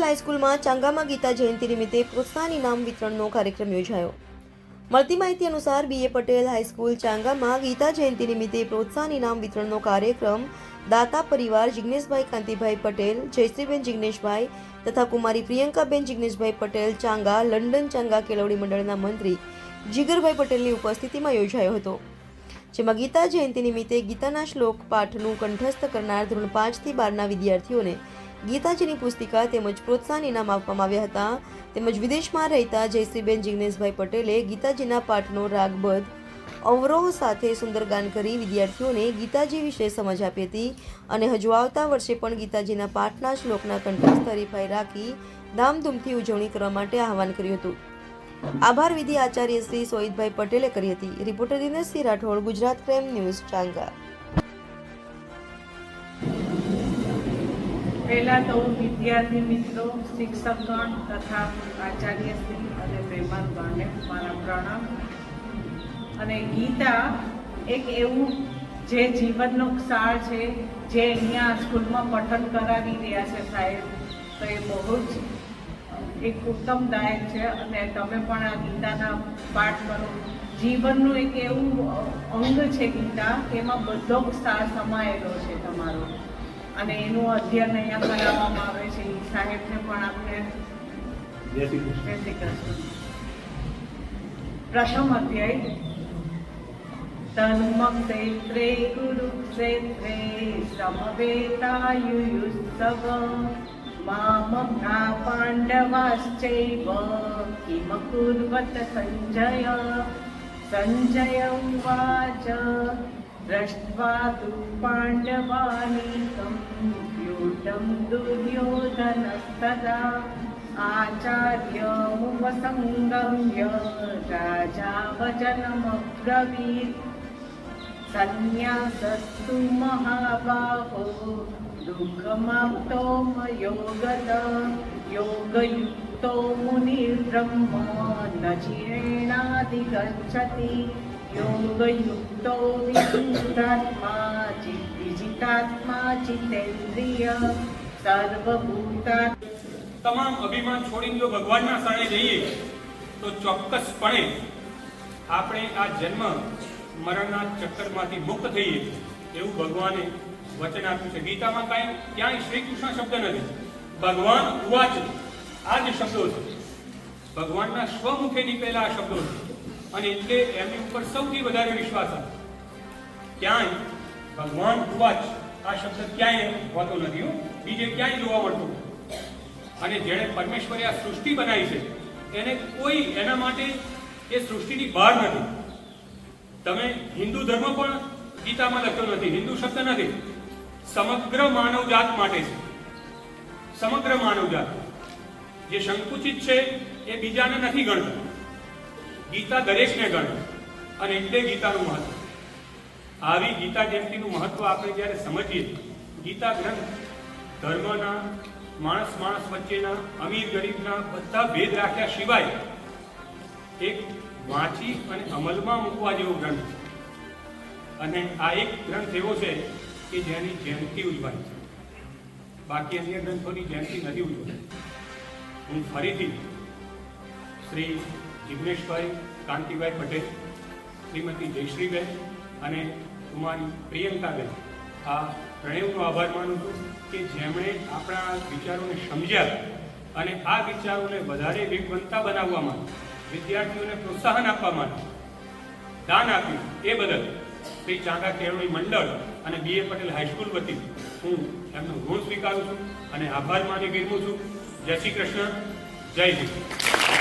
હાઈસ્કૂલમાં ચાંગામાં ગીતા જયંતિ નિમિત્તે પ્રોત્સાહન ઇનામ વિતરણનો કાર્યક્રમ યોજાયો. મળતી માહિતી અનુસાર B A Patel high school ચાંગામાં Gita Jayanti નિમિત્તે પ્રોત્સાહન ઇનામ વિતરણનો કાર્યક્રમ દાતા પરિવાર જિગ્નેશભાઈ કાંતિભાઈ પટેલ, જયશ્રીબેન જિગ્નેશભાઈ તથા કુમારી પ્રિયંકાબેન જિગ્નેશભાઈ પટેલ ચાંગા, લંડન ચાંગા કેળવણી મંડળના મંત્રી જીગરભાઈ પટેલની ઉપસ્થિતિમાં યોજાયો હતો. જેમાં ગીતા જયંતિ નિમિત્તે ગીતાના શ્લોક પાઠનું કંઠસ્થ કરનાર ધોરણ પાંચથી બારના વિદ્યાર્થીઓને ગીતાજીની પુસ્તિકા તેમજ પ્રોત્સાહન ઇનામ આપવામાં આવ્યા હતા. તેમજ વિદેશમાં રહેતા જયશ્રીબેન જિગ્નેશભાઈ પટેલે ગીતાજીના પાઠનો રાગબદ્ધ અવરોહ સાથે સુંદર ગાન કરી વિદ્યાર્થીઓને ગીતાજી વિશે સમજ આપી હતી અને હજુ આવતા વર્ષે પણ ગીતાજીના પાઠના શ્લોકના કંઠસ્થ હરીફાઈ રાખી ધામધૂમથી ઉજવણી કરવા માટે આહવાન કર્યું હતું. આભાર વિધિ આચાર્ય શ્રી સોહિતભાઈ પટેલે કરી હતી. Reporter Dineshsinh Rathod, Gujarat crime news, Changa. પહેલાં તો વિદ્યાર્થી મિત્રો શિક્ષકગણ તથા આચાર્યશ્રી અને મહેમાનગણને મારા પ્રણામ. અને ગીતા એક એવું જે જીવનનો સાર છે, જે અહીંયા સ્કૂલમાં પઠન કરાવી રહ્યા છે સાહેબ, તો એ બહુ જ એક ઉત્તમદાયક છે. અને તમે પણ આ ગીતાના પાઠ કરો. જીવનનું એક એવું અંગ છે ગીતા એમાં બધો સાર સમાયેલો છે તમારો. અને એનું અધ્યયન અહીંયા કરાવવામાં આવે છે. સાહેબને પણ આપણે જય શ્રી કૃષ્ણ. પ્રથમ અધ્યાય. તન્મક્ષેત્રે ગુરુક્ષેત્રે સમવેતાયુયુત્સવ. મામગ્ના પાંડવાશ્ચૈવ. કિમકુર્વત સંજય. સંજય ઉવાચ. દ્રષ્ટ્વા તું પાંડવાની व्यूढं दुर्योधनस्तदा आचार्यमुपसङ्गम्य राजा वचनमब्रवीत् सन्न्यासस्तु महाबाहो दुःखमाप्तो मयो गत योगयुक्तो मुनिर्ब्रह्म न चिरेणाधिगच्छति योगयुक्तो विजितात्मा चि- જીતાત્મા ચિતેન્દ્રિય સર્વભૂતા તમામ અભિમાન છોડી જો ભગવાનના શરણે જઈએ, તો ચોક્કસપણે આપણે આ જન્મ મરણના ચક્કરમાંથી મુક્ત થઈએ એવું ભગવાને વચન આપ્યું છે. ગીતામાં કાંઈ ક્યાંય શ્રી કૃષ્ણ શબ્દ નથી. ભગવાન ઉવાચ આ જ શબ્દો છે. ભગવાનના સ્વમુખેની નીકળેલા આ શબ્દો છે. અને એટલે એમની ઉપર સૌથી વધારે વિશ્વાસ આવે ક્યાંય ભગવાન ઉવાચ આ શબ્દ ક્યાંય હોતો નથી. બીજે ક્યાંય જોવા મળતો અને જેણે પરમેશ્વરે આ સૃષ્ટિ બનાવી છે, એને કોઈ એના માટે એ સૃષ્ટિની બહાર નથી. તમે હિન્દુ ધર્મ પણ ગીતામાં લખ્યો નથી, હિન્દુ શબ્દ નથી. સમગ્ર માનવજાત માટે છે. સમગ્ર માનવજાત જે સંકુચિત છે, એ બીજાને નથી ગણતું. ગીતા દરેકને ગણે, અને એટલે ગીતાનું મહત્વ. આવી ગીતા જયંતિનું મહત્વ આપણે જ્યારે સમજીએ, ગીતા ગ્રંથ ધર્મના, માણસ માણસ વચ્ચેના, અમીર ગરીબના બધા ભેદ રાખ્યા સિવાય એક વાંચી અને અમલમાં મૂકવા જેવો ગ્રંથ છે. અને આ એક ગ્રંથ એવો છે કે જેની જયંતિ ઉજવાય છે. બાકી અન્ય ગ્રંથોની જયંતિ નથી ઉજવાય. હું ફરીથી શ્રી જિગ્નેશભાઈ કાંતિભાઈ પટેલ, શ્રીમતી જયશ્રીબેન અને કુમારી પ્રિયંકાબેન આ ત્રણેયનો આભાર માનું છું કે જેમણે આપણા વિચારોને સમજ્યા અને આ વિચારોને વધારે વેગવંતા બનાવવા માટે, વિદ્યાર્થીઓને પ્રોત્સાહન આપવા માટે દાન આપ્યું. એ બદલ શ્રી ચાંગા કેળવણી મંડળ અને બીએ પટેલ હાઈસ્કૂલ વતી હું એમનો ઋણ સ્વીકારું છું અને આભાર માની વિરમું છું. જય શ્રી કૃષ્ણ. જય કૃષ્ણ